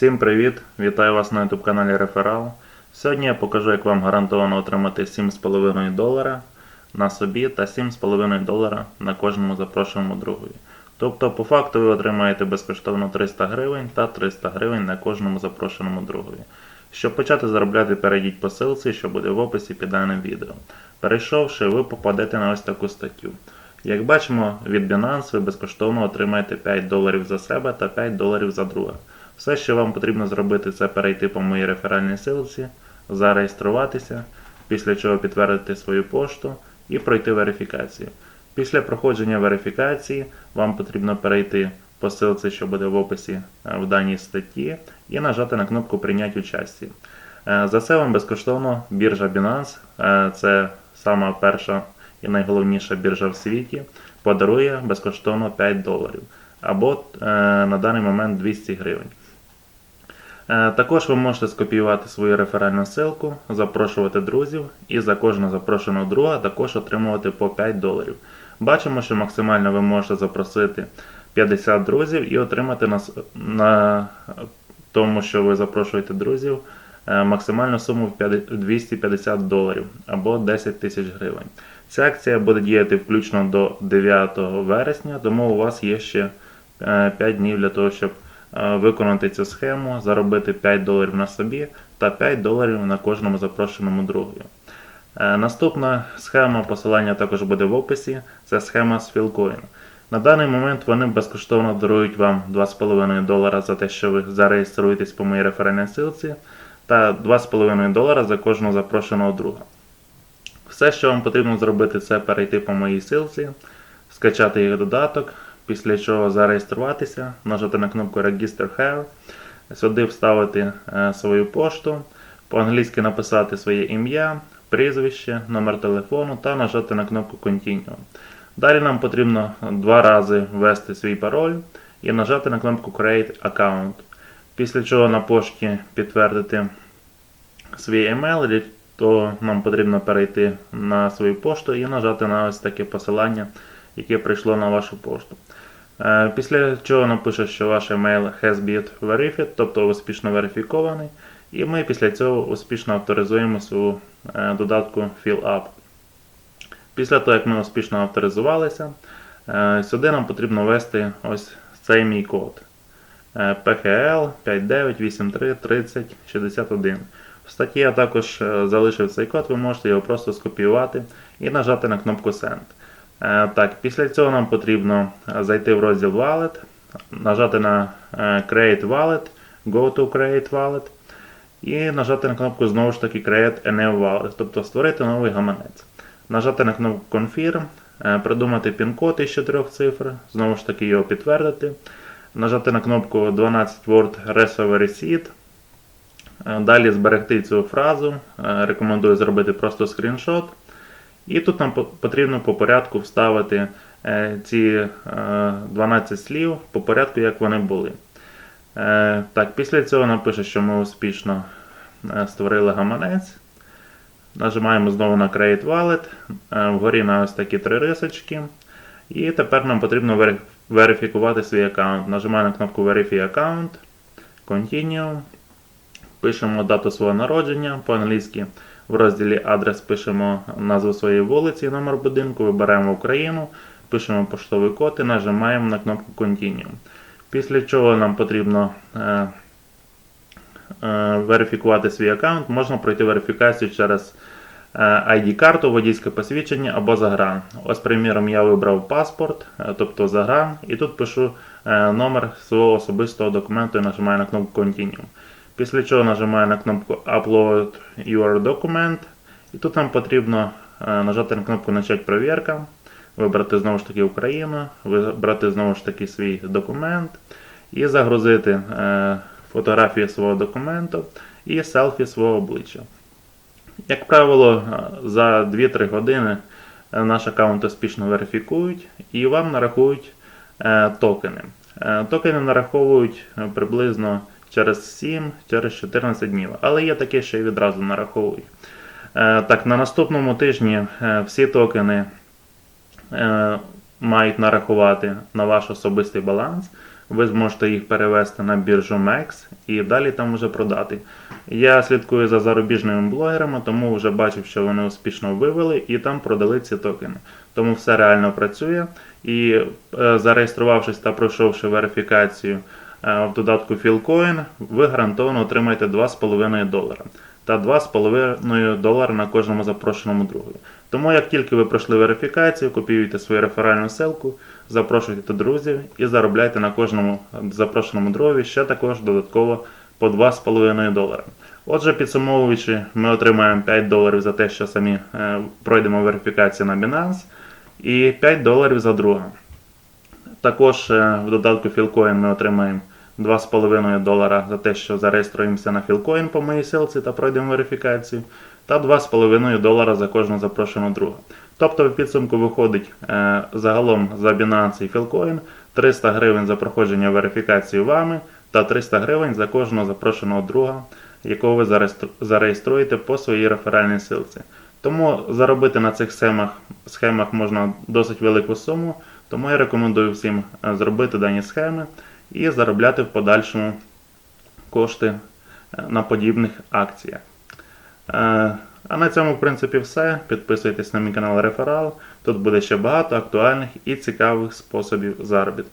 Всім привіт! Вітаю вас на YouTube каналі Реферал. Сьогодні я покажу, як вам гарантовано отримати 7,5 долара на собі та 7,5 долара на кожному запрошеному другові. Тобто, по факту ви отримаєте безкоштовно 300 гривень та 300 гривень на кожному запрошеному другові. Щоб почати заробляти, перейдіть по ссылці, що буде в описі під даним відео. Перейшовши, ви попадете на ось таку статтю. Як бачимо, від Binance ви безкоштовно отримаєте 5 доларів за себе та 5 доларів за друга. Все, що вам потрібно зробити, це перейти по моїй реферальній ссылці, зареєструватися, після чого підтвердити свою пошту і пройти верифікацію. Після проходження верифікації вам потрібно перейти по ссылці, що буде в описі е, в даній статті, і нажати на кнопку Прийняти участі. Е, За це вам безкоштовно біржа Binance, е, це сама перша і найголовніша біржа в світі, подарує безкоштовно 5 доларів або на даний момент 200 гривень. Е, Також ви можете скопіювати свою реферальну ссылку, запрошувати друзів і за кожного запрошеного друга також отримувати по 5 доларів. Бачимо, що максимально ви можете запросити 50 друзів і отримати на, на тому, що ви запрошуєте друзів, е, максимальну суму в 250 доларів або 10 тисяч гривень. Ця акція буде діяти включно до 9 вересня, тому у вас є ще 5 днів для того, щоб е, виконати цю схему, заробити 5 доларів на собі та 5 доларів на кожному запрошеному другові. Е, Наступна схема посилання також буде в описі. Це схема з Philcoin. На даний момент вони безкоштовно дарують вам 2,5 долара за те, що ви зареєструєтесь по моїй реферальній ссылці, та 2,5 долара за кожного запрошеного друга. Все, що вам потрібно зробити, це перейти по моїй ссылці, скачати їх додаток, після чого зареєструватися, нажати на кнопку Register Here, сюди вставити е, свою пошту, по-англійськи написати своє ім'я, прізвище, номер телефону та нажати на кнопку Continue. Далі нам потрібно два рази ввести свій пароль і нажати на кнопку Create Account. Після чого на пошті підтвердити свій email, то нам потрібно перейти на свою пошту і нажати на ось таке посилання, яке прийшло на вашу пошту. Е, Після чого напише, що ваш email has been verified, тобто успішно верифікований, і ми після цього успішно авторизуємо свою е, додатку FillUp. Після того, як ми успішно авторизувалися, е, сюди нам потрібно ввести ось цей мій код. PHL 59833061. В статті я також залишив цей код, ви можете його просто скопіювати і нажати на кнопку Send. Е, Так, після цього нам потрібно е, зайти в розділ Wallet, нажати на е, Create Wallet, Go to Create Wallet і нажати на кнопку знову ж таки Create a new Wallet, тобто створити новий гаманець. Нажати на кнопку Confirm, придумати пін-код із 4 цифр, знову ж таки його підтвердити. Нажати на кнопку 12 Word Recovery Seed. Далі зберегти цю фразу. Рекомендую зробити просто скріншот. І тут нам потрібно по порядку вставити е, ці е, 12 слів по порядку, як вони були. Е, Так, після цього напише, що ми успішно е, створили гаманець. Нажимаємо знову на Create Wallet. е, Вгорі на ось такі три рисочки. І тепер нам потрібно верифікувати свій аккаунт. Нажимаємо на кнопку Verify Account, Continue. Пишемо дату свого народження по-англійськи. В розділі адрес пишемо назву своєї вулиці, номер будинку, вибираємо Україну, пишемо поштовий код і нажимаємо на кнопку Continue. Після чого нам потрібно е, е, верифікувати свій аккаунт, можна пройти верифікацію через е, ID-карту, водійське посвідчення або загран. Ось, приміром, я вибрав паспорт, е, тобто загран, і тут пишу е, номер свого особистого документу і нажимаю на кнопку Continue. Після чого нажимаю на кнопку Upload Your Document. І тут нам потрібно е, нажати на кнопку Начать перевірка, вибрати знову ж таки Україну, вибрати знову ж таки свій документ і загрузити е, фотографію свого документу і селфі свого обличчя. Як правило, е, за 2-3 години наш аккаунт успішно верифікують і вам нарахують токени. Токени нараховують приблизно через 7 через 14 днів, але є таке, що і відразу нараховують. Е, Так, на наступному тижні е, всі токени е, мають нарахувати на ваш особистий баланс. Ви зможете їх перевести на біржу MEX і далі там вже продати. Я слідкую за зарубіжними блогерами, тому вже бачив, що вони успішно вивели і там продали ці токени. Тому все реально працює. І зареєструвавшись та пройшовши верифікацію в додатку Philcoin, ви гарантовано отримаєте 2,5 долара та 2,5 долара на кожному запрошеному другові. Тому як тільки ви пройшли верифікацію, копіюйте свою реферальну ссылку, запрошуйте друзів і заробляйте на кожному запрошеному другові ще також додатково по 2,5 долара. Отже, підсумовуючи, ми отримаємо 5 доларів за те, що самі е, пройдемо верифікацію на Binance, і 5 доларів за друга. Також е, в додатку Philcoin ми отримаємо 2,5 долара за те, що зареєструємося на Philcoin по моїй силці та пройдемо верифікацію, та 2,5 долара за кожного запрошеного друга. Тобто в підсумку виходить е, загалом за Binance і Philcoin 300 гривень за проходження верифікації вами та 300 гривень за кожного запрошеного друга, якого ви зареєструєте по своїй реферальній силці. Тому заробити на цих схемах, схемах можна досить велику суму, тому я рекомендую всім е, зробити дані схеми і заробляти в подальшому кошти е, на подібних акціях. Е, А на цьому, в принципі, все. Підписуйтесь на мій канал Реферал. Тут буде ще багато актуальних і цікавих способів заробітку.